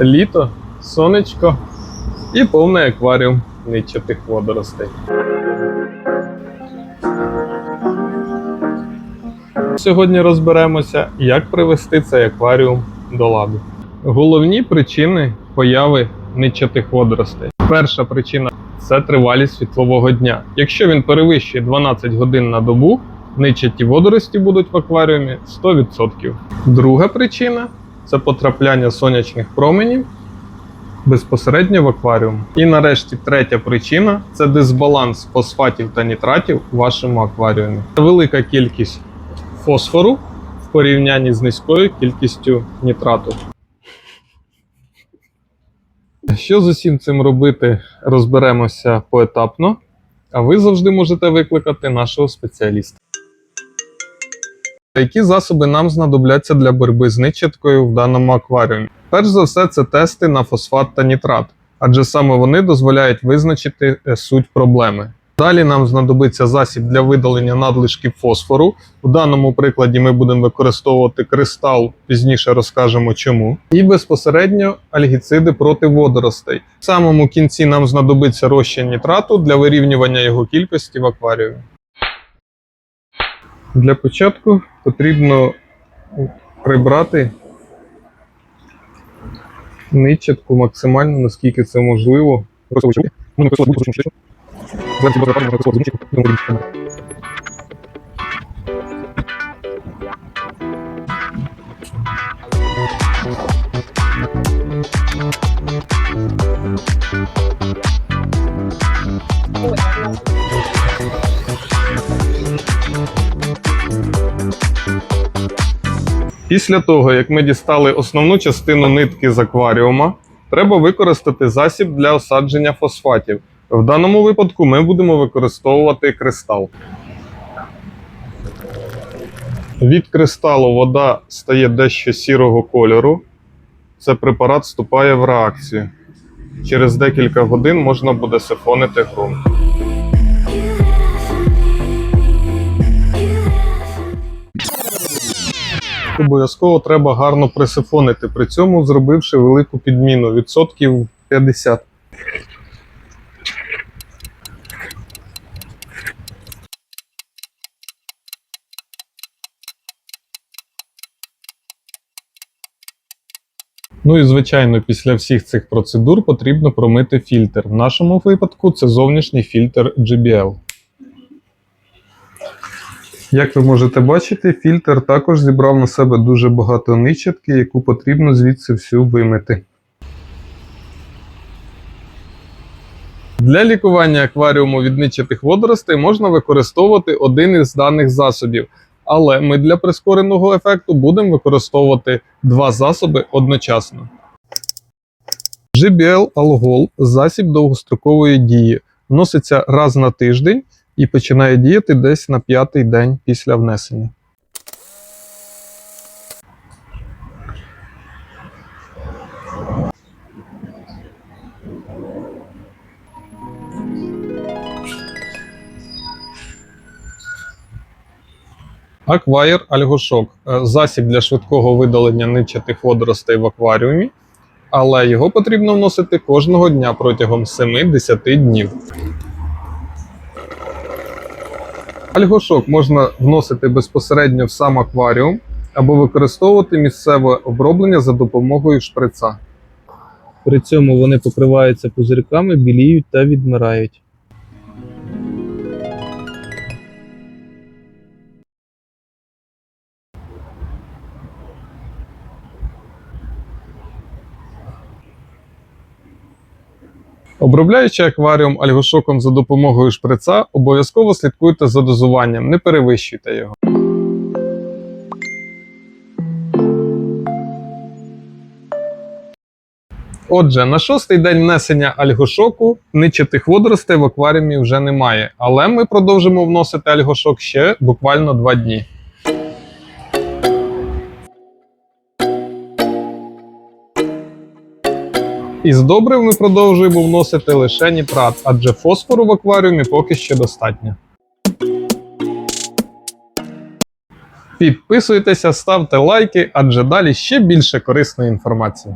Літо, сонечко і повний акваріум ничатих водоростей. Сьогодні розберемося, як привести цей акваріум до ладу. Головні причини появи ничатих водоростей. Перша причина це тривалість світлового дня. Якщо він перевищує 12 годин на добу, ничаті водорості будуть в акваріумі 100%. Друга причина це потрапляння сонячних променів безпосередньо в акваріум. І нарешті третя причина це дисбаланс фосфатів та нітратів у вашому акваріумі. Це Велика кількість фосфору в порівнянні з низькою кількістю нітрату. Що з усім цим робити, розберемося поетапно, а ви завжди можете викликати нашого спеціаліста. Які засоби нам знадобляться для боротьби з ничаткою в даному акваріумі? Перш за все, це тести на фосфат та нітрат, адже саме вони дозволяють визначити е, суть проблеми. Далі нам знадобиться засіб для видалення надлишків фосфору. У даному прикладі ми будемо використовувати кристал, пізніше розкажемо чому. І безпосередньо альгіциди проти водоростей. В самому кінці нам знадобиться розчин нітрату для вирівнювання його кількості в акваріумі. Для початку потрібно прибрати ничатку максимально, наскільки це можливо. Ну, не Після того, як ми дістали основну частину нитки з акваріума, треба використати засіб для осадження фосфатів. В даному випадку ми будемо використовувати кристал. Від кристалу вода стає дещо сірого кольору. Це препарат вступає в реакцію. Через декілька годин можна буде сифонити ґрунт. Обов'язково треба гарно присифонити, при цьому зробивши велику підміну відсотків 50. Ну і звичайно, після всіх цих процедур потрібно промити фільтр. В нашому випадку це зовнішній фільтр GBL. Як ви можете бачити, фільтр також зібрав на себе дуже багато ничатки, яку потрібно звідси всю вимити. Для лікування акваріуму від ничатих водоростей можна використовувати один із даних засобів. Але ми для прискореного ефекту будемо використовувати два засоби одночасно. GBL Algol – засіб довгострокової дії. Вноситься раз на тиждень і починає діяти десь на п'ятий день після внесення. Аквайр Альгошок Е, засіб для швидкого видалення ничатих водоростей в акваріумі, але його потрібно вносити кожного дня протягом 7-10 днів. Альгошок можна вносити безпосередньо в сам акваріум або використовувати місцеве оброблення за допомогою шприца. При цьому вони покриваються пузирками, біліють та відмирають. Обробляючи акваріум альгошоком за допомогою шприца, обов'язково слідкуйте за дозуванням, не перевищуйте його. Отже, на шостий день внесення альгошоку ничатих водоростей в акваріумі вже немає, але ми продовжимо вносити альгошок ще буквально 2 дні. Із добрив ми продовжуємо вносити лише нітрат, адже фосфору в акваріумі поки ще достатньо. Підписуйтеся, ставте лайки, адже далі ще більше корисної інформації.